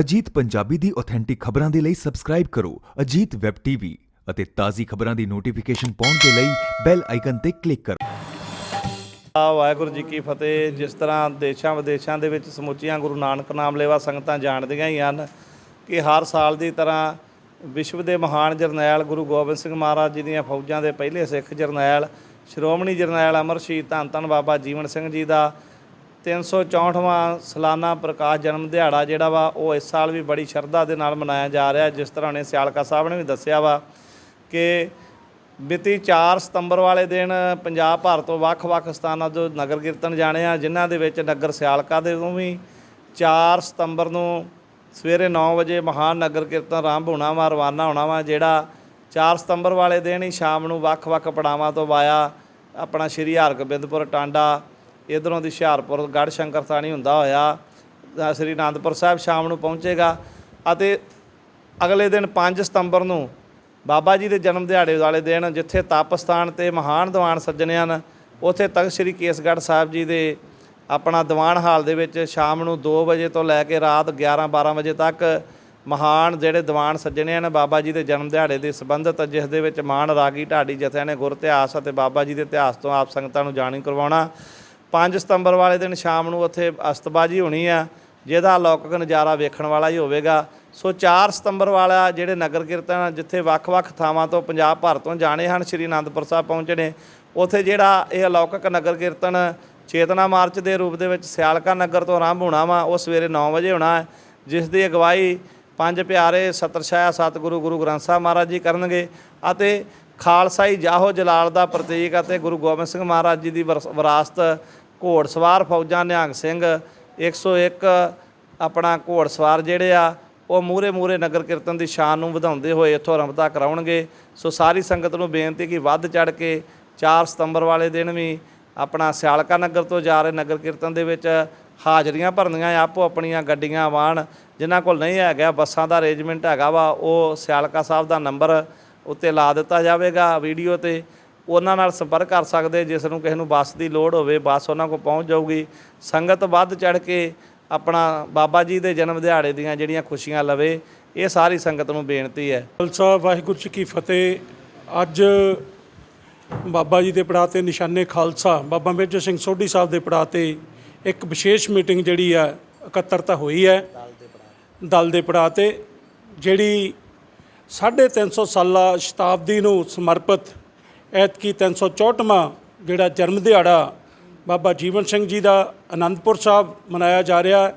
ਅਜੀਤ ਪੰਜਾਬੀ ਦੀ authentic ਖਬਰਾਂ ਦੇ ਲਈ ਸਬਸਕ੍ਰਾਈਬ ਕਰੋ ਅਜੀਤ ਵੈਬ ਟੀਵੀ ਅਤੇ ਤਾਜ਼ੀ ਖਬਰਾਂ ਦੀ ਨੋਟੀਫਿਕੇਸ਼ਨ ਪਾਉਣ ਦੇ ਲਈ ਬੈਲ ਆਈਕਨ ਤੇ ਕਲਿੱਕ ਕਰੋ। ਆ ਵਾਹਿਗੁਰੂ ਜੀ ਕੀ ਫਤਿਹ। ਜਿਸ ਤਰ੍ਹਾਂ ਦੇਸ਼ਾਂ ਵਿਦੇਸ਼ਾਂ ਦੇ ਵਿੱਚ ਸਮੁੱਚੀਆਂ ਗੁਰੂ ਨਾਨਕ ਨਾਮ ਲੈਵਾ ਸੰਗਤਾਂ ਜਾਣਦੀਆਂ ਹੀ ਹਨ ਕਿ ਹਰ ਸਾਲ ਦੀ ਤਰ੍ਹਾਂ ਵਿਸ਼ਵ ਦੇ ਮਹਾਨ ਜਰਨੈਲ ਗੁਰੂ ਗੋਬਿੰਦ ਸਿੰਘ ਮਹਾਰਾਜ ਜੀ ਦੀਆਂ ਫੌਜਾਂ ਦੇ ਪਹਿਲੇ ਸਿੱਖ ਜਰਨੈਲ, ਸ਼੍ਰੋਮਣੀ ਜਰਨੈਲ ਅਮਰ ਸ਼ਹੀਦ ਧੰਨ ਧੰਨ ਬਾਬਾ ਜੀਵਨ ਸਿੰਘ ਜੀ ਦਾ 364ਵਾਂ ਸਾਲਾਨਾ ਪ੍ਰਕਾਸ਼ ਜਨਮ ਦਿਹਾੜਾ ਜਿਹੜਾ ਵਾ, ਉਹ ਇਸ ਸਾਲ ਵੀ ਬੜੀ ਸ਼ਰਧਾ ਦੇ ਨਾਲ ਮਨਾਇਆ ਜਾ ਰਿਹਾ ਜਿਸ ਤਰ੍ਹਾਂ ਨੇ ਸਿਆਲਕਾ ਸਾਹਿਬ ਨੇ ਵੀ ਦੱਸਿਆ ਵਾ ਕਿ ਮਿਤੀ 4 ਸਤੰਬਰ ਵਾਲੇ ਦਿਨ ਪੰਜਾਬ ਭਰ ਤੋਂ ਵੱਖ-ਵੱਖ ਸਥਾਨਾਂ ਤੋਂ ਨਗਰ ਕੀਰਤਨ ਜਾਣੇ ਆ, ਜਿਨ੍ਹਾਂ ਦੇ ਵਿੱਚ ਨਗਰ ਸਿਆਲਕਾ ਦੇ ਨੂੰ ਵੀ 4 ਸਤੰਬਰ ਨੂੰ ਸਵੇਰੇ 9 ਵਜੇ ਮਹਾਨ ਨਗਰ ਕੀਰਤਨ ਆਰੰਭ ਹੋਣਾ ਵਾ, ਰਵਾਨਾ ਹੋਣਾ ਵਾ, ਜਿਹੜਾ 4 ਸਤੰਬਰ ਵਾਲੇ ਦਿਨ ਹੀ ਸ਼ਾਮ ਨੂੰ ਵੱਖ-ਵੱਖ ਪੜਾਵਾਂ ਤੋਂ ਵਾਇਆ ਆਪਣਾ ਸ਼੍ਰੀ ਹਰਗੋਬਿੰਦਪੁਰ ਟਾਂਡਾ ਇਧਰੋਂ ਦੀ ਹੁਸ਼ਿਆਰਪੁਰ ਗੜ੍ਹ ਸ਼ੰਕਰ ਥਾਣੀ ਹੁੰਦਾ ਹੋਇਆ ਸ੍ਰੀ ਅਨੰਦਪੁਰ ਸਾਹਿਬ ਸ਼ਾਮ ਨੂੰ ਪਹੁੰਚੇਗਾ ਅਤੇ ਅਗਲੇ ਦਿਨ 5 ਸਤੰਬਰ ਨੂੰ ਬਾਬਾ ਜੀ ਦੇ ਜਨਮ ਦਿਹਾੜੇ ਵਾਲੇ ਦਿਨ ਜਿੱਥੇ ਤਪ ਸਥਾਨ ਤੇ ਮਹਾਨ ਦੀਵਾਨ ਸੱਜਣੇ ਹਨ, ਉੱਥੇ ਤਖਤ ਸ੍ਰੀ ਕੇਸਗੜ੍ਹ ਸਾਹਿਬ ਜੀ ਦੇ ਆਪਣਾ ਦੀਵਾਨ ਹਾਲ ਦੇ ਵਿੱਚ ਸ਼ਾਮ ਨੂੰ 2 ਵਜੇ ਤੋਂ ਲੈ ਕੇ ਰਾਤ 11 12 ਵਜੇ ਤੱਕ ਮਹਾਨ ਜਿਹੜੇ ਦੀਵਾਨ ਸੱਜਣੇ ਹਨ, ਬਾਬਾ ਜੀ ਦੇ ਜਨਮ ਦਿਹਾੜੇ ਦੇ ਸੰਬੰਧਿਤ, ਜਿਸ ਦੇ ਵਿੱਚ ਮਾਨ ਰਾਗੀ ਢਾਡੀ ਜਥਿਆਂ ਨੇ ਗੁਰ ਇਤਿਹਾਸ ਅਤੇ ਬਾਬਾ ਜੀ ਦੇ ਇਤਿਹਾਸ ਤੋਂ ਆਪ ਸੰਗਤਾਂ ਨੂੰ ਜਾਣੀ ਕਰਵਾਉਣਾ। 5 ਸਤੰਬਰ ਵਾਲੇ ਦਿਨ ਸ਼ਾਮ ਨੂੰ ਉੱਥੇ ਅਸਤਬਾਜੀ ਹੋਣੀ ਆ, ਜਿਹਦਾ ਅਲੌਕਿਕ ਨਜ਼ਾਰਾ ਵੇਖਣ ਵਾਲਾ ਹੀ ਹੋਵੇਗਾ। ਸੋ 4 ਸਤੰਬਰ ਵਾਲਾ ਜਿਹੜੇ ਨਗਰ ਕੀਰਤਨ ਜਿੱਥੇ ਵੱਖ-ਵੱਖ ਥਾਵਾਂ ਤੋਂ ਪੰਜਾਬ ਭਰ ਤੋਂ ਜਾਣੇ ਹਨ, ਸ਼੍ਰੀ ਅਨੰਦਪੁਰ ਸਾਹਿਬ ਪਹੁੰਚਣੇ ਉੱਥੇ ਜਿਹੜਾ ਇਹ ਅਲੌਕਿਕ ਨਗਰ ਕੀਰਤਨ ਚੇਤਨਾ ਮਾਰਚ ਦੇ ਰੂਪ ਦੇ ਵਿੱਚ ਸਿਆਲਕਾ ਨਗਰ ਤੋਂ ਆਰੰਭ ਹੋਣਾ ਵਾ, ਉਹ ਸਵੇਰੇ 9 ਵਜੇ ਹੋਣਾ ਹੈ, ਜਿਸ ਦੀ ਅਗਵਾਈ ਪੰਜ ਪਿਆਰੇ ਸਤਰਸ਼ਾਹ ਸਤਿਗੁਰੂ ਗੁਰੂ ਗ੍ਰੰਥ ਸਾਹਿਬ ਮਹਾਰਾਜ ਜੀ ਕਰਨਗੇ ਅਤੇ ਖਾਲਸਾਈ ਜਾਹੋ ਜਲਾਲ ਦਾ ਪ੍ਰਤੀਕ ਅਤੇ ਗੁਰੂ ਗੋਬਿੰਦ ਸਿੰਘ ਮਹਾਰਾਜ ਜੀ ਦੀ ਵਿਰਸ- ਵਿਰਾਸਤ ਘੋੜਸਵਾਰ ਫੌਜਾਂ ਨਿਹੰਗ ਸਿੰਘ 101 ਆਪਣਾ ਘੋੜਸਵਾਰ ਜਿਹੜੇ ਆ, ਉਹ ਮੂਰੇ ਮੂਰੇ ਨਗਰ ਕੀਰਤਨ ਦੀ ਸ਼ਾਨ ਨੂੰ ਵਧਾਉਂਦੇ ਹੋਏ ਇੱਥੋਂ ਆਰੰਭਤਾ ਕਰਾਉਣਗੇ। ਸੋ ਸਾਰੀ ਸੰਗਤ ਨੂੰ ਬੇਨਤੀ ਕਿ ਵੱਧ ਚੜ ਕੇ 4 ਸਤੰਬਰ ਵਾਲੇ ਦਿਨ ਵੀ ਆਪਣਾ ਸਿਆਲਕਾ ਨਗਰ ਤੋਂ ਜਾ ਰਹੇ ਨਗਰ ਕੀਰਤਨ ਦੇ ਵਿੱਚ ਹਾਜ਼ਰੀਆਂ ਭਰਨੀਆਂ, ਆਪੋ ਆਪਣੀਆਂ ਗੱਡੀਆਂ ਵਾਹਨ ਜਿਨ੍ਹਾਂ ਕੋਲ ਨਹੀਂ ਹੈਗਾ, ਬੱਸਾਂ ਦਾ ਅਰੇਂਜਮੈਂਟ ਹੈਗਾ ਵਾ, ਉਹ ਸਿਆਲਕਾ ਸਾਹਿਬ ਦਾ ਨੰਬਰ ਉੱਤੇ ਲਾ ਦਿੱਤਾ ਜਾਵੇਗਾ ਵੀਡੀਓ ਤੇ। ਉਹਨਾਂ ਨਾਲ ਸੰਪਰਕ ਕਰ ਸਕਦੇ, ਜਿਸ ਨੂੰ ਕਿਸੇ ਨੂੰ ਬੱਸ ਦੀ ਲੋੜ ਹੋਵੇ, ਬੱਸ ਉਹਨਾਂ ਕੋਲ ਪਹੁੰਚ ਜਾਊਗੀ। ਸੰਗਤ ਵੱਧ ਚੜ ਕੇ ਆਪਣਾ ਬਾਬਾ ਜੀ ਦੇ ਜਨਮ ਦਿਹਾੜੇ ਦੀਆਂ ਜਿਹੜੀਆਂ ਖੁਸ਼ੀਆਂ ਲਵੇ, ਇਹ ਸਾਰੀ ਸੰਗਤ ਨੂੰ ਬੇਨਤੀ ਹੈ। ਖਾਲਸਾ, ਵਾਹਿਗੁਰੂ ਜੀ ਕੀ ਫਤਿਹ। ਅੱਜ ਬਾਬਾ ਜੀ ਦੇ ਪੜਾਅ ਤੇ ਨਿਸ਼ਾਨੇ ਖਾਲਸਾ, ਬਾਬਾ ਮੇਜਰ ਸਿੰਘ ਸੋਢੀ ਸਾਹਿਬ ਦੇ ਪੜਾਅ ਤੇ ਇੱਕ ਵਿਸ਼ੇਸ਼ ਮੀਟਿੰਗ ਜਿਹੜੀ ਆ, ਇਕੱਤਰਤਾ ਹੋਈ ਹੈ। ਦਲ ਦੇ ਪੜਾਅ ਤੇ, ਜਿਹੜੀ 350 ਸਾਲਾ ਸ਼ਤਾਬਦੀ ਨੂੰ ਸਮਰਪਿਤ ਐਤਕੀ 364ਵਾਂ ਜਿਹੜਾ ਜਨਮ ਦਿਹਾੜਾ ਬਾਬਾ ਜੀਵਨ ਸਿੰਘ ਜੀ ਦਾ ਆਨੰਦਪੁਰ ਸਾਹਿਬ ਮਨਾਇਆ ਜਾ ਰਿਹਾ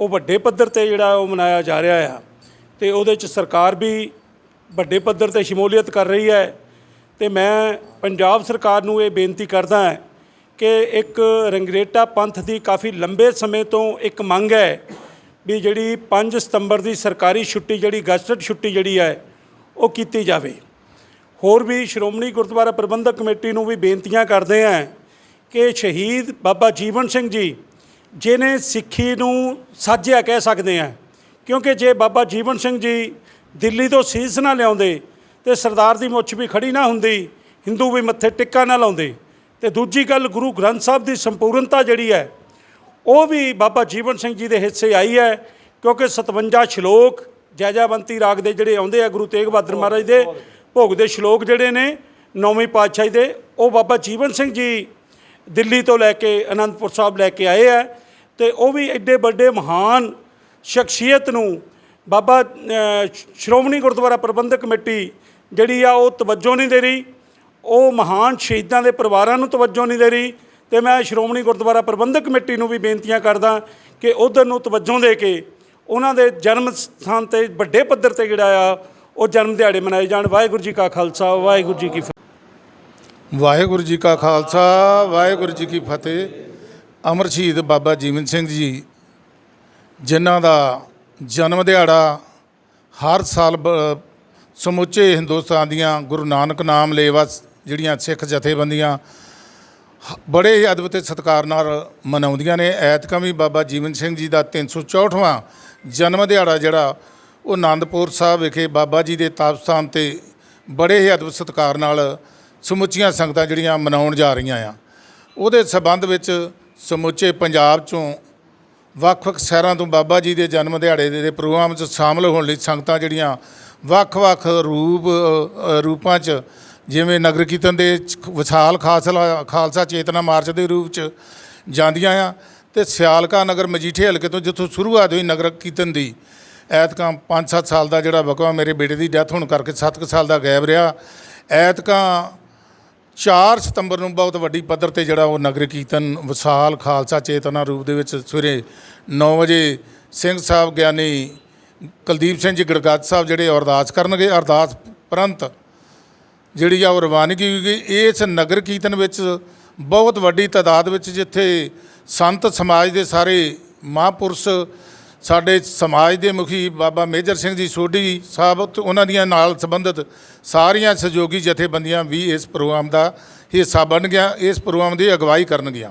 ਉਹ ਵੱਡੇ ਪੱਧਰ ਤੇ ਜਿਹੜਾ ਉਹ ਮਨਾਇਆ ਜਾ ਰਿਹਾ ਆ ਤੇ ਉਹਦੇ ਚ ਸਰਕਾਰ ਵੀ ਵੱਡੇ ਪੱਧਰ ਤੇ ਸ਼ਮੂਲੀਅਤ ਕਰ ਰਹੀ ਹੈ ਤੇ ਮੈਂ ਪੰਜਾਬ ਸਰਕਾਰ ਨੂੰ ਇਹ ਬੇਨਤੀ ਕਰਦਾ ਹਾਂ ਕਿ ਇੱਕ ਰੰਗਰੇਟਾ ਪੰਥ ਦੀ ਕਾਫੀ ਲੰਬੇ ਸਮੇਂ ਤੋਂ ਇੱਕ ਮੰਗ ਹੈ ਵੀ ਜਿਹੜੀ 5 ਸਤੰਬਰ ਦੀ ਸਰਕਾਰੀ ਛੁੱਟੀ ਜਿਹੜੀ ਗਜ਼ਟ ਛੁੱਟੀ ਜਿਹੜੀ ਹੈ, ਉਹ ਕੀਤੀ ਜਾਵੇ। ਹੋਰ ਵੀ ਸ਼੍ਰੋਮਣੀ ਗੁਰਦੁਆਰਾ ਪ੍ਰਬੰਧਕ ਕਮੇਟੀ ਨੂੰ ਵੀ ਬੇਨਤੀਆਂ ਕਰਦੇ ਹਾਂ ਕਿ ਸ਼ਹੀਦ ਬਾਬਾ ਜੀਵਨ ਸਿੰਘ ਜੀ ਜਿਨੇ ਸਿੱਖੀ ਨੂੰ ਸਾਜਿਆ ਕਹਿ ਸਕਦੇ ਹਾਂ, ਕਿਉਂਕਿ ਜੇ ਬਾਬਾ ਜੀਵਨ ਸਿੰਘ ਜੀ ਦਿੱਲੀ ਤੋਂ ਸੀਸ ਨਾ ਲਿਆਉਂਦੇ ਤੇ ਸਰਦਾਰ ਦੀ ਮੁੱਛ ਵੀ ਖੜੀ ਨਾ ਹੁੰਦੀ, ਹਿੰਦੂ ਵੀ ਮੱਥੇ ਟਿੱਕਾ ਨਾ ਲਾਉਂਦੇ, ਤੇ ਦੂਜੀ ਗੱਲ ਗੁਰੂ ਗ੍ਰੰਥ ਸਾਹਿਬ ਦੀ ਸੰਪੂਰਨਤਾ ਜਿਹੜੀ ਹੈ, ਉਹ ਵੀ ਬਾਬਾ ਜੀਵਨ ਸਿੰਘ ਜੀ ਦੇ ਹਿੱਸੇ ਆਈ ਹੈ, ਕਿਉਂਕਿ 57 ਸ਼ਲੋਕ ਜੈਜਾਵੰਤੀ ਰਾਗ ਦੇ ਜਿਹੜੇ ਆਉਂਦੇ ਆ ਗੁਰੂ ਤੇਗ ਬਹਾਦਰ ਮਹਾਰਾਜ ਦੇ ਭੋਗ ਦੇ ਸ਼ਲੋਕ ਜਿਹੜੇ ਨੇ, ਨੌਵੀਂ ਪਾਤਸ਼ਾਹੀ ਦੇ, ਉਹ ਬਾਬਾ ਜੀਵਨ ਸਿੰਘ ਜੀ ਦਿੱਲੀ ਤੋਂ ਲੈ ਕੇ ਅਨੰਦਪੁਰ ਸਾਹਿਬ ਲੈ ਕੇ ਆਏ ਆ ਤੇ ਉਹ ਵੀ ਐਡੇ ਵੱਡੇ ਮਹਾਨ ਸ਼ਖਸੀਅਤ ਨੂੰ ਬਾਬਾ ਸ਼੍ਰੋਮਣੀ ਗੁਰਦੁਆਰਾ ਪ੍ਰਬੰਧਕ ਕਮੇਟੀ ਜਿਹੜੀ ਆ ਉਹ ਤਵੱਜੋ ਨਹੀਂ ਦੇ ਰਹੀ, ਉਹ ਮਹਾਨ ਸ਼ਹੀਦਾਂ ਦੇ ਪਰਿਵਾਰਾਂ ਨੂੰ ਤਵੱਜੋ ਨਹੀਂ ਦੇ ਰਹੀ ਤੇ ਮੈਂ ਸ਼੍ਰੋਮਣੀ ਗੁਰਦੁਆਰਾ ਪ੍ਰਬੰਧਕ ਕਮੇਟੀ ਨੂੰ ਵੀ ਬੇਨਤੀਆਂ ਕਰਦਾ ਕਿ ਉਧਰ ਨੂੰ ਤਵੱਜੋ ਦੇ ਕੇ ਉਹਨਾਂ ਦੇ ਜਨਮ ਸਥਾਨ ਤੇ ਵੱਡੇ ਪੱਧਰ ਤੇ ਜਿਹੜਾ ਆ ਉਹ ਜਨਮ ਦਿਹਾੜੇ ਮਨਾਏ ਜਾਣ। ਵਾਹਿਗੁਰੂ ਜੀ ਕਾ ਖਾਲਸਾ, ਵਾਹਿਗੁਰੂ ਜੀ ਕੀ ਫਤਿਹ। ਵਾਹਿਗੁਰੂ ਜੀ ਕਾ ਖਾਲਸਾ, ਵਾਹਿਗੁਰੂ ਜੀ ਕੀ ਫਤਿਹ। ਅਮਰ ਸ਼ਹੀਦ ਬਾਬਾ ਜੀਵਨ ਸਿੰਘ ਜੀ, ਜਿਨ੍ਹਾਂ ਦਾ ਜਨਮ ਦਿਹਾੜਾ ਹਰ ਸਾਲ ਬ- ਸਮੁੱਚੇ ਹਿੰਦੁਸਤਾਨ ਦੀਆਂ ਗੁਰੂ ਨਾਨਕ ਨਾਮ ਲੇਵਾ ਜਿਹੜੀਆਂ ਸਿੱਖ ਜਥੇਬੰਦੀਆਂ ਬੜੇ ਹੀ ਅਦਭੁਤ ਸਤਿਕਾਰ ਨਾਲ ਮਨਾਉਂਦੀਆਂ ਨੇ। ਐਤਕਾਂ ਵੀ ਬਾਬਾ ਜੀਵਨ ਸਿੰਘ ਜੀ ਦਾ 364ਵਾਂ ਜਨਮ ਦਿਹਾੜਾ ਜਿਹੜਾ ਉਹ ਆਨੰਦਪੁਰ ਸਾਹਿਬ ਵਿਖੇ ਬਾਬਾ ਜੀ ਦੇ ਤਪ ਸਥਾਨ ਤੇ ਬੜੇ ਹੀ ਅਦਭੁਤ ਸਤਿਕਾਰ ਨਾਲ ਸਮੁੱਚੀਆਂ ਸੰਗਤਾਂ ਜਿਹੜੀਆਂ ਮਨਾਉਣ ਜਾ ਰਹੀਆਂ ਆ। ਉਹਦੇ ਸਬੰਧ ਵਿੱਚ ਸਮੁੱਚੇ ਪੰਜਾਬ ਚੋਂ ਵੱਖ-ਵੱਖ ਸ਼ਹਿਰਾਂ ਤੋਂ ਬਾਬਾ ਜੀ ਦੇ ਜਨਮ ਦਿਹਾੜੇ ਦੇ ਪ੍ਰੋਗਰਾਮ 'ਚ ਸ਼ਾਮਲ ਹੋਣ ਲਈ ਸੰਗਤਾਂ ਜਿਹੜੀਆਂ ਵੱਖ-ਵੱਖ ਰੂਪ ਰੂਪਾਂ 'ਚ ਜਿਵੇਂ ਨਗਰ ਕੀਰਤਨ ਦੇ ਵਿਸ਼ਾਲ ਖਾਲਸਾ ਖਾਲਸਾ ਚੇਤਨਾ ਮਾਰਚ ਦੇ ਰੂਪ 'ਚ ਜਾਂਦੀਆਂ ਆ ਤੇ ਸਿਆਲਕਾ ਨਗਰ ਮਜੀਠੇ ਹਲਕੇ ਤੋਂ ਜਿੱਥੋਂ ਸ਼ੁਰੂਆਤ ਹੋਈ ਨਗਰ ਕੀਰਤਨ ਦੀ ਐਤਕਾਂ 5-7 ਸਾਲ ਦਾ ਜਿਹੜਾ ਵਕਵਾ ਮੇਰੇ ਬੇਟੇ ਦੀ ਡੈਥ ਹੋਣ ਕਰਕੇ 7 ਸਾਲ ਦਾ ਗੈਪ ਰਿਹਾ। ਐਤਕਾਂ 4 ਸਤੰਬਰ ਨੂੰ ਬਹੁਤ ਵੱਡੀ ਪੱਧਰ ਤੇ ਜਿਹੜਾ ਉਹ ਨਗਰ ਕੀਰਤਨ ਵਿਸ਼ਾਲ, ਖਾਲਸਾ ਚੇਤਨਾ ਰੂਪ ਦੇ ਵਿੱਚ ਸਵੇਰੇ 9 ਵਜੇ ਸਿੰਘ ਸਾਹਿਬ ਗਿਆਨੀ ਕੁਲਦੀਪ ਸਿੰਘ ਜੀ ਗੜਗਾਜ ਸਾਹਿਬ ਜਿਹੜੇ ਅਰਦਾਸ ਕਰਨਗੇ। ਅਰਦਾਸ ਪ੍ਰੰਤ ਜਿਹੜੀ ਆ ਉਹ ਰਵਾਨਗੀ ਹੋਈ ਇਸ ਨਗਰ ਕੀਰਤਨ ਵਿੱਚ ਬਹੁਤ ਵੱਡੀ ਤਾਦਾਦ ਵਿੱਚ ਜਿੱਥੇ ਸੰਤ ਸਮਾਜ ਦੇ ਸਾਰੇ ਮਹਾਂਪੁਰਸ਼ ਸਾਡੇ ਸਮਾਜ ਦੇ ਮੁਖੀ ਬਾਬਾ ਮੇਜਰ ਸਿੰਘ ਜੀ ਸੋਢੀ ਸਾਹਿਬ, ਉਹਨਾਂ ਦੀਆਂ ਨਾਲ ਸੰਬੰਧਿਤ ਸਾਰੀਆਂ ਸਹਿਯੋਗੀ ਜਥੇਬੰਦੀਆਂ ਵੀ ਇਸ ਪ੍ਰੋਗਰਾਮ ਦਾ ਹਿੱਸਾ ਬਣ ਗਿਆ, ਇਸ ਪ੍ਰੋਗਰਾਮ ਦੀ ਅਗਵਾਈ ਕਰਨਗੀਆਂ।